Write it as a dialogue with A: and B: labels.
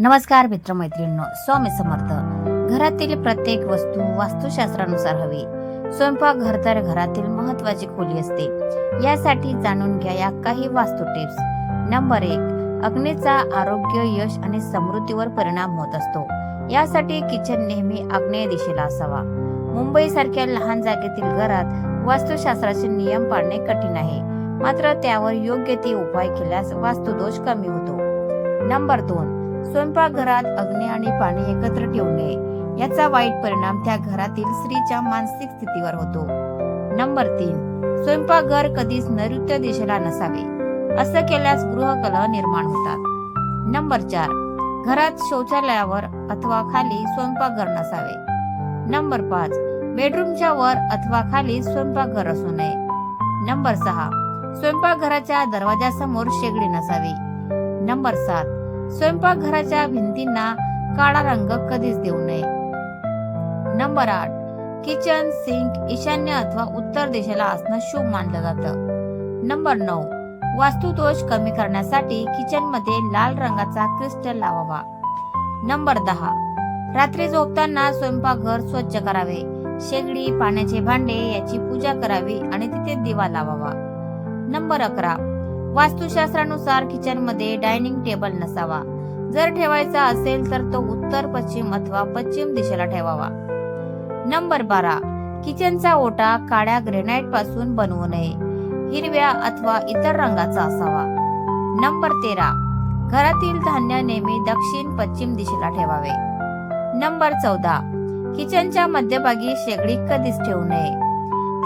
A: नमस्कार मित्रमैत्रिणींनो स्वामी समर्थ. घरातील प्रत्येक वस्तू वास्तुशास्त्रानुसार हवी. स्वयंपाक घर तर घरातील महत्वाची खोली असते. यासाठी जाणून घ्या या काही वास्तू टिप्स. नंबर एक अग्नीचा आरोग्य यश आणि समृद्धीवर परिणाम होत असतो. यासाठी किचन नेहमी आग्नेय दिशेला असावा. मुंबई सारख्या लहान जागेतील घरात वास्तुशास्त्राचे नियम पाळणे कठीण आहे. मात्र त्यावर योग्य ते उपाय केल्यास वास्तुदोष कमी होतो. नंबर दोन स्वयंपाकघरात अग्नी आणि पाणी एकत्र ठेवू नये. याचा वाईट परिणाम त्या घरातील स्त्रीच्या मानसिक स्थितीवर होतो. नंबर तीन. स्वयंपाकघर कधीच नैऋत्य दिशेला नसावे. असं केल्यास गृहकलह निर्माण होतात. नंबर चार. घरात शौचालयावर अथवा खाली स्वयंपाकघर नसावे. नंबर पाच. बेडरूमच्या वर अथवा खाली स्वयंपाकघर असू नये. नंबर सहा. स्वयंपाकघराच्या दरवाजासमोर शेगडी नसावी. नंबर सात. स्वयंपाकघराच्या भिंतींना काळा रंग कधीच देऊ नये. नंबर आठ. किचन सिंक ईशान्य अथवा उत्तर दिशेला असणं शुभ मानलं जातं. नंबर नऊ. वास्तुदोष कमी करण्यासाठी किचनमध्ये लाल रंगाचा क्रिस्टल लावावा. नंबर दहा. रात्री झोपताना स्वयंपाकघर स्वच्छ करावे. शेगडी पाण्याचे भांडे याची पूजा करावी आणि तिथे दिवा लावावा. नंबर अकरा. वास्तुशास्त्रानुसार किचनमध्ये डायनिंग टेबल नसावा. जर ठेवायचा असेल तर तो उत्तर पश्चिम अथवा पश्चिम दिशेला ठेवावा. नंबर बारा. किचनचा ओटा काळ्या ग्रेनाइटपासून बनवू नये. हिरव्या अथवा इतर रंगाचा असावा. नंबर तेरा. घरातील धान्य नेहमी दक्षिण पश्चिम दिशेला ठेवावे. नंबर चौदा. किचनच्या मध्यभागी शेगडी कधीच ठेवू नये.